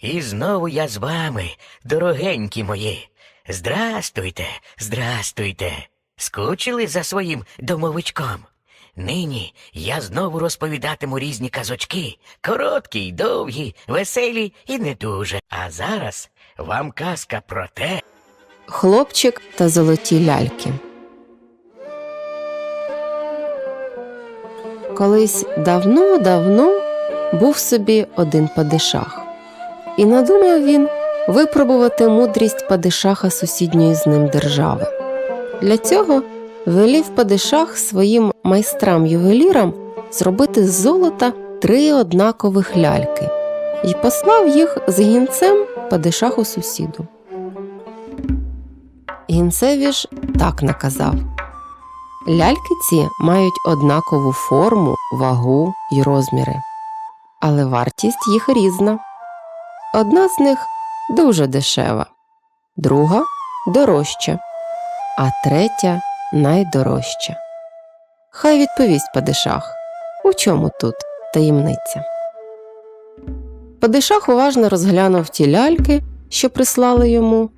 І знову я з вами, дорогенькі мої. Здрастуйте, здрастуйте. Скучили за своїм домовичком. Нині я знову розповідатиму різні казочки, короткі й довгі, веселі і не дуже. А зараз вам казка про те, Хлопчик та золоті ляльки. Колись давно-давно був собі один падишах, і надумав він випробувати мудрість падишаха сусідньої з ним держави. Для цього велів падишах своїм майстрам-ювелірам зробити з золота три однакових ляльки і послав їх з гінцем падишаху сусіду. Гінцеві ж так наказав. Ляльки ці мають однакову форму, вагу й розміри, але вартість їх різна. Одна з них дуже дешева, друга дорожча, а третя найдорожча. Хай відповість падишах, у чому тут таємниця. Падишах уважно розглянув ті ляльки, що прислали йому,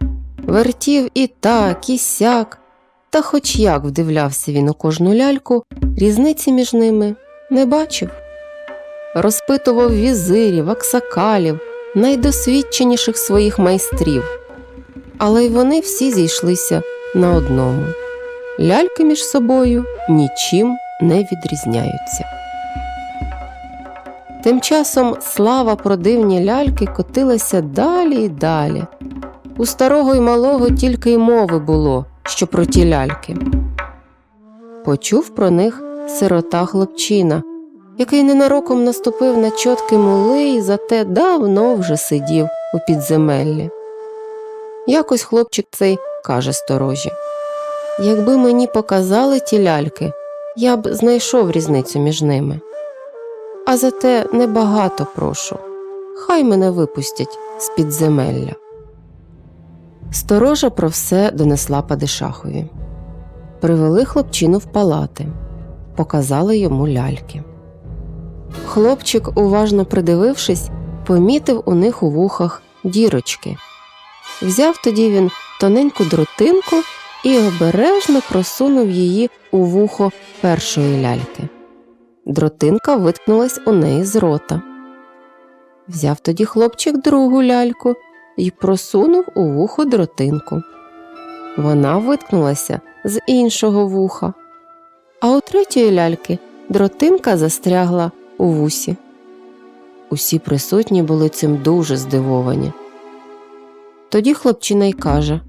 вертів і так, і сяк, та хоч як вдивлявся він у кожну ляльку, різниці між ними не бачив. Розпитував візирів, аксакалів, найдосвідченіших своїх майстрів. Але й вони всі зійшлися на одному. Ляльки між собою нічим не відрізняються. Тим часом слава про дивні ляльки котилася далі й далі. У старого й малого тільки й мови було, що про ті ляльки. Почув про них сирота хлопчина, який ненароком наступив на чотки мули і зате давно вже сидів у підземеллі. Якось хлопчик цей каже сторожі Якби мені показали ті ляльки, я б знайшов різницю між ними. А зате небагато прошу. Хай мене випустять з підземелля. Сторожа про все донесла Падишахові. Привели хлопчину в палати, показали йому ляльки. Хлопчик, уважно придивившись, помітив у них у вухах дірочки. Взяв тоді він тоненьку дротинку і обережно просунув її у вухо першої ляльки. Дротинка виткнулась у неї з рота. Взяв тоді хлопчик другу ляльку і просунув у вухо дротинку. Вона виткнулася з іншого вуха, а у третьої ляльки дротинка застрягла у вусі. Усі присутні були цим дуже здивовані. Тоді хлопчина й каже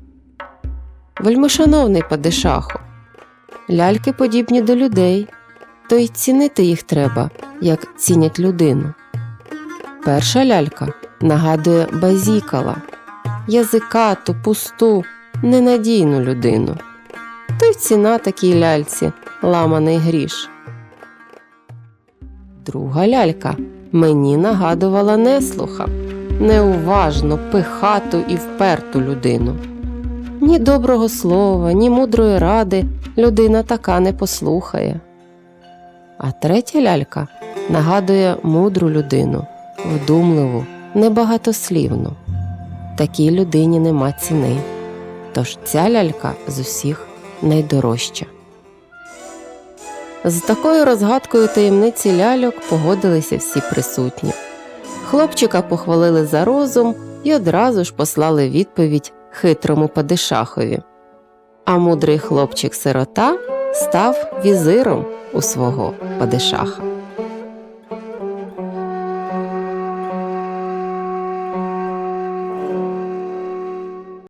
Вельмишановний падишаху, ляльки подібні до людей, то й цінити їх треба, як цінять людину. Перша лялька нагадує базікала, язикату, пусту, ненадійну людину. То й ціна такій ляльці ламаний гріш. Друга лялька мені нагадувала неслуха, неуважну, пихату і вперту людину. Ні доброго слова, ні мудрої ради людина така не послухає. А третя лялька нагадує мудру людину, вдумливу, небагатослівну. Такій людині нема ціни. Тож ця лялька з усіх найдорожча. З такою розгадкою таємниці ляльок погодилися всі присутні. Хлопчика похвалили за розум і одразу ж послали відповідь хитрому падишахові. А мудрий хлопчик-сирота став візиром у свого падишаха.